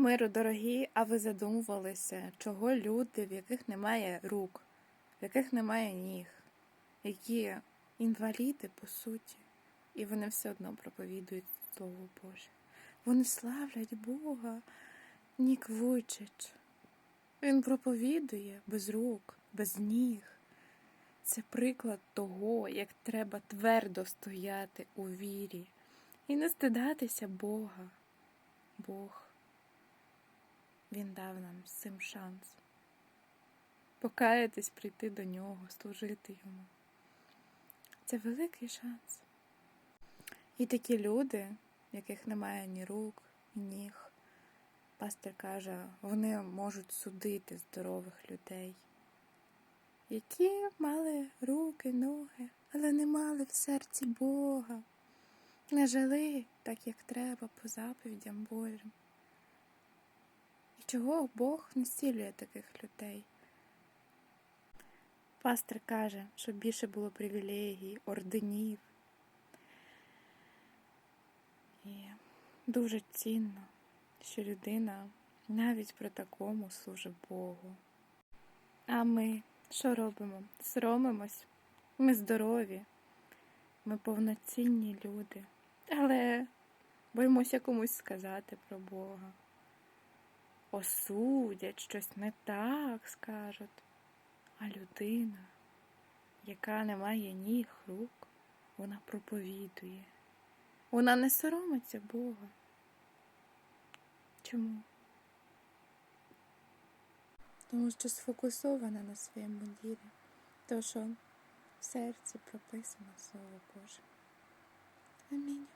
Миру, дорогі, а ви задумувалися, чого люди, в яких немає рук, в яких немає ніг, які інваліди, по суті, і вони все одно проповідують Слово Боже. Вони славлять Бога, Нік Вуйчич. Він проповідує без рук, без ніг. Це приклад того, як треба твердо стояти у вірі і не стидатися Бога. Бог. Він дав нам з цим шанс. Покаятись, прийти до нього, служити йому. Це великий шанс. І такі люди, яких немає ні рук, ні ніг, пастор каже, вони можуть судити здорових людей, які мали руки, ноги, але не мали в серці Бога, не жили так, як треба, по заповідям Божим. Чого Бог не таких людей? Пастор каже, щоб більше було привілегій, орденів. І дуже цінно, що людина навіть при такому служить Богу. А ми що робимо? Соромимось. Ми здорові, ми повноцінні люди, але боїмося комусь сказати про Бога осудять, щось не так скажуть. А людина, яка не має ніг, рук, вона проповідує. Вона не соромиться Бога. Чому? Тому що сфокусована на своєму ділі, тому що в серці прописано Слово Боже. Амінь.